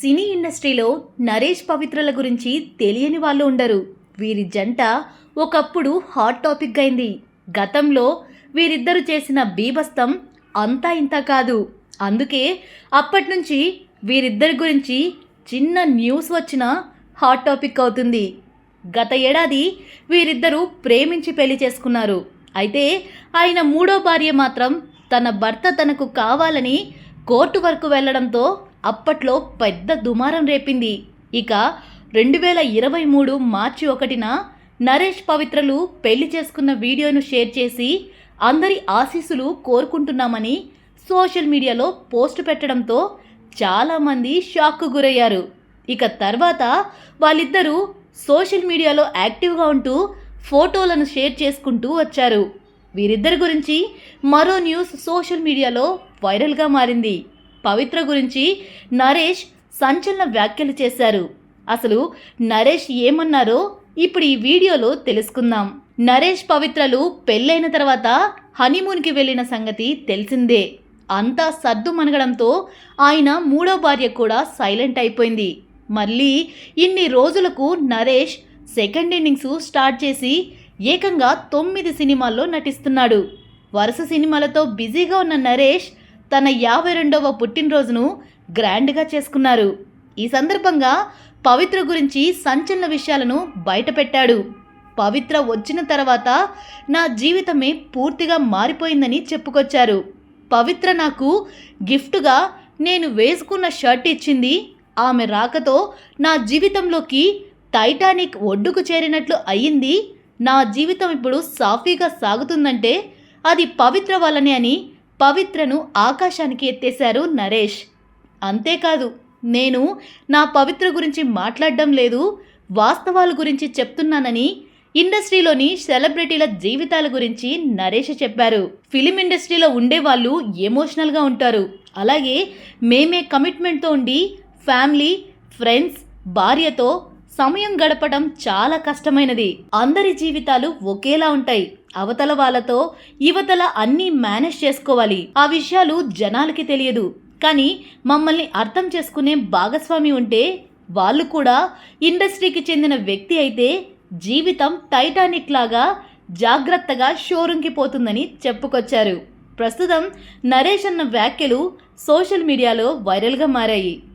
సినీ ఇండస్ట్రీలో నరేష్ పవిత్రల గురించి తెలియని వాళ్ళు ఉండరు. వీరి జంట ఒకప్పుడు హాట్ టాపిక్ అయింది. గతంలో వీరిద్దరు చేసిన బీభస్తం అంతా ఇంత కాదు. అందుకే అప్పటి నుంచి వీరిద్దరి గురించి చిన్న న్యూస్ వచ్చిన హాట్ టాపిక్ అవుతుంది. గత ఏడాది వీరిద్దరూ ప్రేమించి పెళ్ళి చేసుకున్నారు. అయితే ఆయన మూడో భార్య మాత్రం తన భర్త తనకు కావాలని కోర్టు వరకు వెళ్ళడంతో అప్పట్లో పెద్ద దుమారం రేపింది. ఇక రెండు వేల ఇరవై మూడు మార్చి ఒకటిన నరేష్ పవిత్రలు పెళ్ళి చేసుకున్న వీడియోను షేర్ చేసి అందరి ఆశీస్సులు కోరుకుంటున్నామని సోషల్ మీడియాలో పోస్ట్ పెట్టడంతో చాలామంది షాక్కు గురయ్యారు. ఇక తర్వాత వాళ్ళిద్దరూ సోషల్ మీడియాలో యాక్టివ్గా ఉంటూ ఫోటోలను షేర్ చేసుకుంటూ వచ్చారు. వీరిద్దరి గురించి మరో న్యూస్ సోషల్ మీడియాలో వైరల్గా మారింది. పవిత్ర గురించి నరేష్ సంచలన వ్యాఖ్యలు చేశారు. అసలు నరేష్ ఏమన్నారో ఇప్పుడు ఈ వీడియోలో తెలుసుకుందాం. నరేష్ పవిత్రలు పెళ్ళైన తర్వాత హనీమూన్కి వెళ్ళిన సంగతి తెలిసిందే. అంతా సర్దు మనగడంతో ఆయన మూడో భార్య కూడా సైలెంట్ అయిపోయింది. మళ్ళీ ఇన్ని రోజులకు నరేష్ సెకండ్ ఇన్నింగ్స్ స్టార్ట్ చేసి ఏకంగా తొమ్మిది సినిమాల్లో నటిస్తున్నాడు. వరుస సినిమాలతో బిజీగా ఉన్న నరేష్ తన యాభై రెండవ పుట్టినరోజును గ్రాండ్గా చేసుకున్నారు. ఈ సందర్భంగా పవిత్ర గురించి సంచలన విషయాలను బయటపెట్టాడు. పవిత్ర వచ్చిన తర్వాత నా జీవితమే పూర్తిగా మారిపోయిందని చెప్పుకొచ్చారు. పవిత్ర నాకు గిఫ్ట్గా నేను వేసుకున్న షర్ట్ ఇచ్చింది. ఆమె రాకతో నా జీవితంలోకి టైటానిక్ ఒడ్డుకు చేరినట్లు అయ్యింది. నా జీవితం ఇప్పుడు సాఫీగా సాగుతుందంటే అది పవిత్ర వల్లనే అని పవిత్రను ఆకాశానికి ఎత్తేశారు నరేష్. అంతేకాదు నేను నా పవిత్ర గురించి మాట్లాడడం లేదు వాస్తవాల గురించి చెప్తున్నానని ఇండస్ట్రీలోని సెలబ్రిటీల జీవితాల గురించి నరేష్ చెప్పారు. ఫిలిం ఇండస్ట్రీలో ఉండే వాళ్ళు ఎమోషనల్గా ఉంటారు. అలాగే మేమే కమిట్మెంట్తో ఉండి ఫ్యామిలీ ఫ్రెండ్స్ భార్యతో సమయం గడపడం చాలా కష్టమైనది. అందరి జీవితాలు ఒకేలా ఉంటాయి. అవతల వాళ్ళతో యువతల అన్నీ మేనేజ్ చేసుకోవాలి. ఆ విషయాలు జనాలకి తెలియదు. కానీ మమ్మల్ని అర్థం చేసుకునే భాగస్వామి ఉంటే వాళ్ళు కూడా ఇండస్ట్రీకి చెందిన వ్యక్తి అయితే జీవితం టైటానిక్ లాగా జాగ్రత్తగా షోరూంకి పోతుందని చెప్పుకొచ్చారు. ప్రస్తుతం నరేష్ అన్న వ్యాఖ్యలు సోషల్ మీడియాలో వైరల్గా మారాయి.